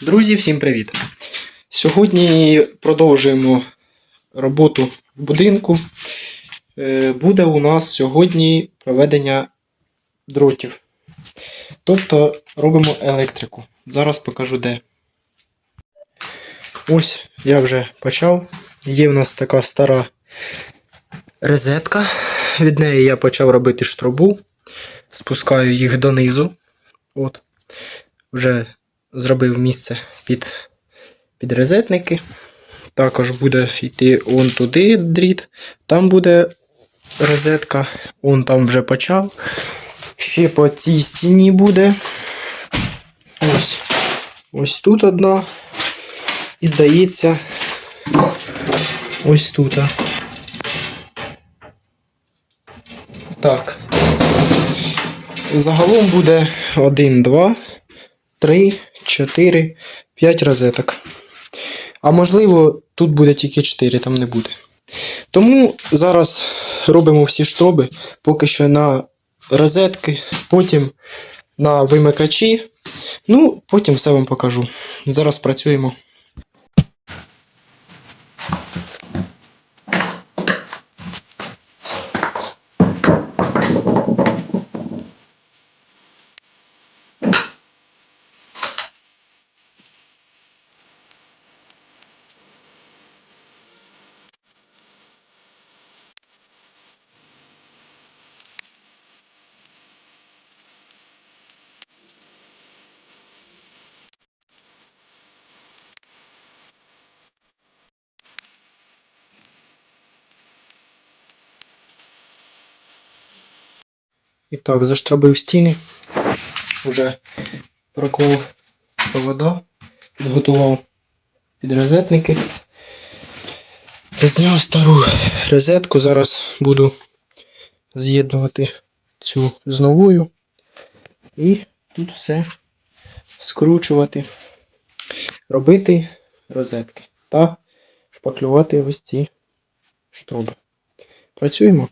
Друзі, всім привіт! Сьогодні продовжуємо роботу в будинку. Е, Буде у нас сьогодні проведення дротів. Тобто робимо електрику. Зараз покажу де. Ось я вже почав. Є в нас така стара розетка. Від неї я почав робити штрубу. Спускаю їх донизу. От. Вже зробив місце під, під розетники. Також буде йти он туди дріт. Там буде розетка. Он там вже почав. Ще по цій стіні буде. Ось. Ось тут одна. І здається. Ось тут. Так. Загалом буде 1, 2, 3, 4, 5 розеток. А можливо, тут буде тільки 4, там не буде. Тому зараз робимо всі штроби поки що на розетки, потім на вимикачі. Ну, потім все вам покажу. Зараз працюємо. І так, заштробив стіни. Уже проклав провода, підготував підрозетники. Зняв стару розетку. Зараз буду з'єднувати цю з новою. І тут все скручувати, робити розетки та шпаклювати ось ці штроби. Працюємо.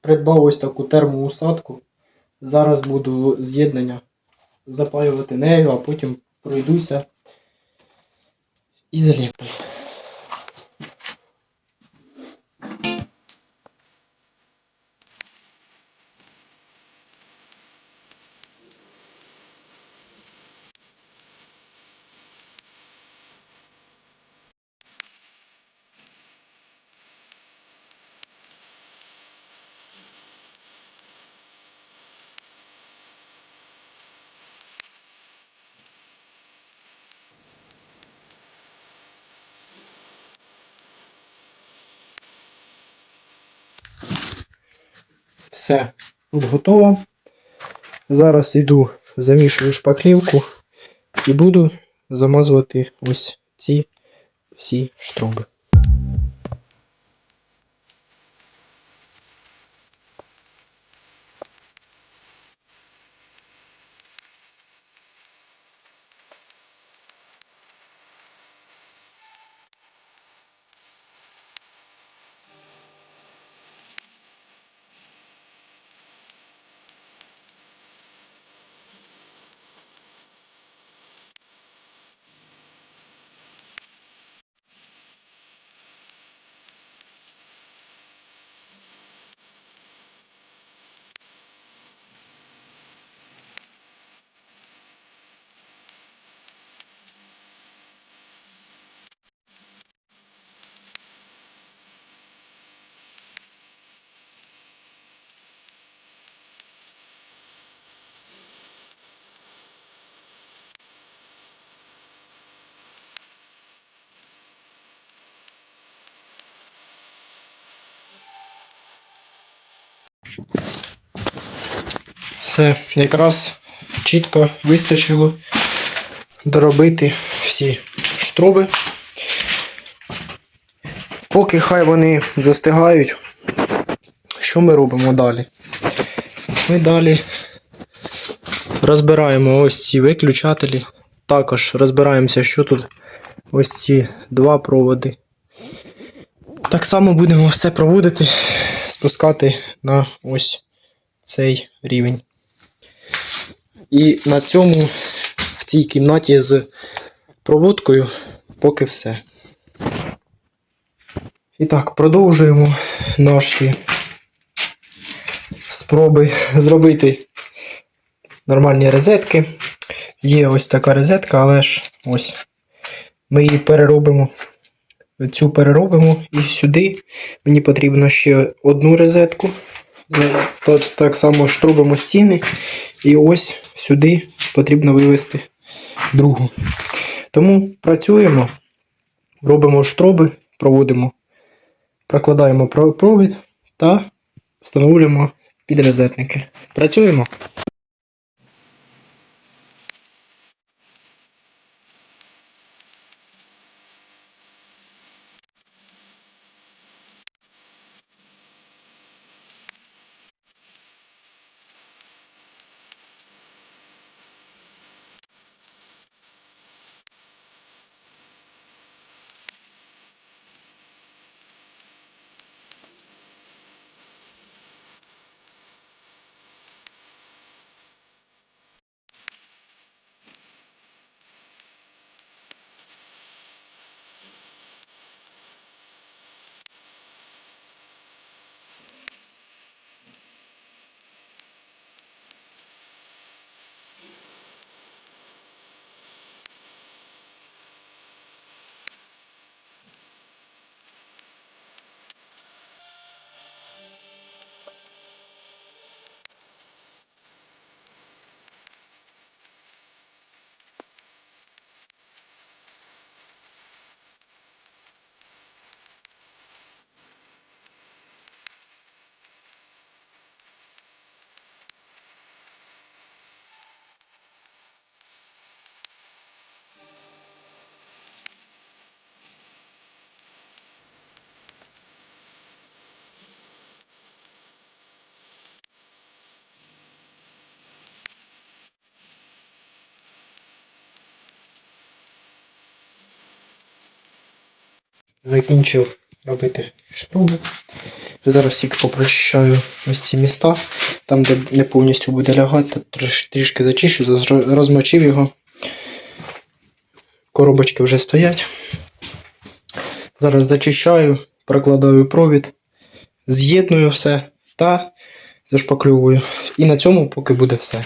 Придбав ось таку термоусадку. Зараз буду з'єднання запаювати нею, а потім пройдуся ізолентою. Все, тут готово. Зараз йду, замішую шпаклівку і буду замазувати ось ці всі штроби. Все, якраз чітко вистачило доробити всі штроби. Поки хай вони застигають, що ми робимо далі? Ми далі розбираємо ось ці виключателі. Також розбираємося, що тут ось ці два проводи. Так само будемо все проводити, спускати на ось цей рівень. І на цьому в цій кімнаті з проводкою поки все. І так, продовжуємо наші спроби зробити нормальні розетки. Є ось така розетка, але ж ось ми її переробимо. Цю переробимо і сюди мені потрібно ще одну розетку. Так само штробимо стіни. І ось сюди потрібно вивести другу. Тому працюємо, робимо штроби, проводимо, прокладаємо провід та встановлюємо підрозетники. Працюємо. Закінчив робити штруби. Зараз їх попрочищаю ось ці міста, там, де не повністю буде лягати, трішки зачищу, розмочив його. Коробочки вже стоять. Зараз зачищаю, прокладаю провід, з'єдную все та зашпаклювую. І на цьому поки буде все.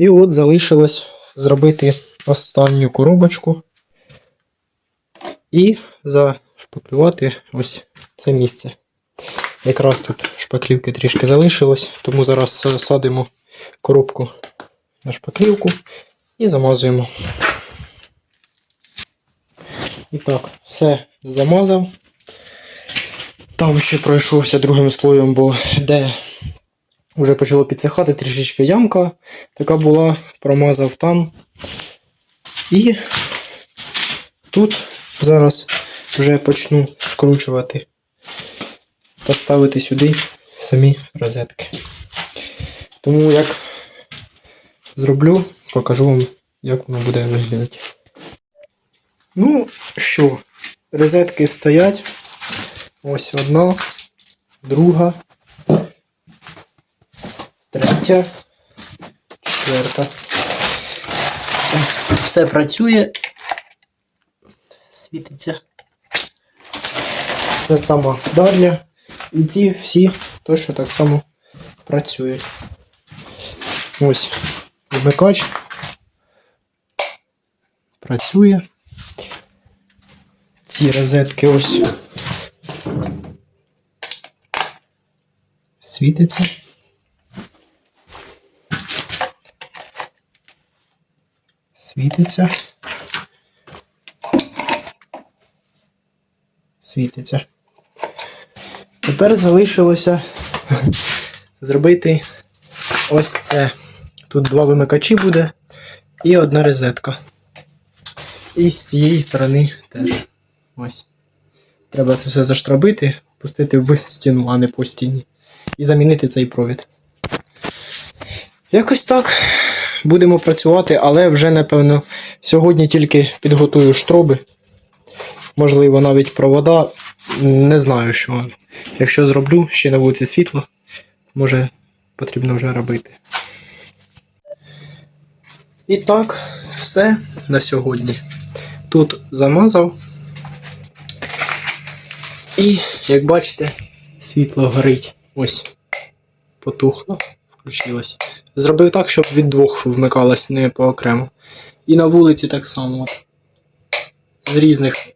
І от залишилось зробити останню коробочку і зашпаклювати ось це місце. Якраз тут шпаклівки трішки залишилось, тому зараз садимо коробку на шпаклівку і замазуємо. І так, все замазав. Там ще пройшовся другим слоєм, бо де вже почало підсихати трішечки ямка. Така була, промазав там. І тут зараз вже почну скручувати та ставити сюди самі розетки. Тому як зроблю, покажу вам, як воно буде виглядати. Ну що, розетки стоять. Ось одна, друга, третя, четверта. Ось все працює. Світиться. Це сама дальня. І ці всі точно так само працюють. Ось вмикач. Працює. Ці розетки ось світиться. Світиться. Світиться. Тепер залишилося зробити ось це. Тут два вимикачі буде і одна розетка. І з цієї сторони теж. Ось. Треба це все заштробити, пустити в стіну, а не по стіні. І замінити цей провід. Якось так. Будемо працювати, але вже, напевно, сьогодні тільки підготую штроби. Можливо, навіть провода. Не знаю, що. Якщо зроблю ще на вулиці світло, може потрібно вже робити. І так, все на сьогодні. Тут замазав. І, як бачите, світло горить. Ось. Потухло, включилось. Зробив так, щоб від двох вмикалось не поокремо. І на вулиці так само. З різних.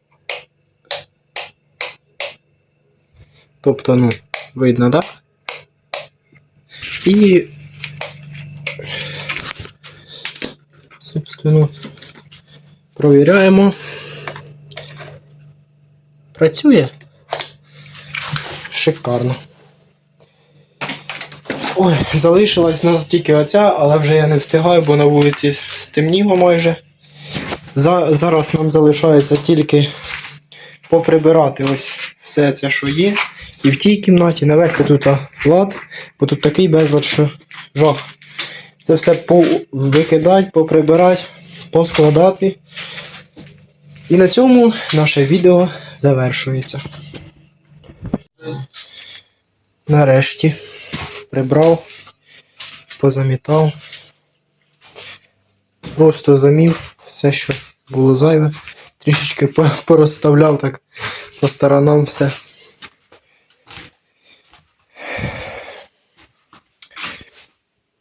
Тобто, ну, видно, так? І. Собственно, провіряємо. Працює? Шикарно. Ой, залишилась нас тільки оця, але вже я не встигаю, бо на вулиці стемніло майже. За, зараз нам залишається тільки поприбирати ось все це, що є. І в тій кімнаті навести тут лад, бо тут такий безлад, що жах. Це все викидати, поприбирати, поскладати. І на цьому наше відео завершується. Нарешті прибрав, позамітав. Просто замів все, що було зайве. Трішечки порозставляв так по сторонам все.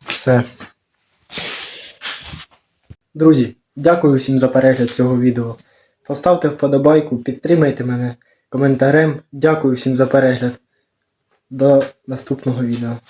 Все. Друзі, дякую всім за перегляд цього відео. Поставте вподобайку, підтримайте мене коментарем. Дякую всім за перегляд. До наступного відео.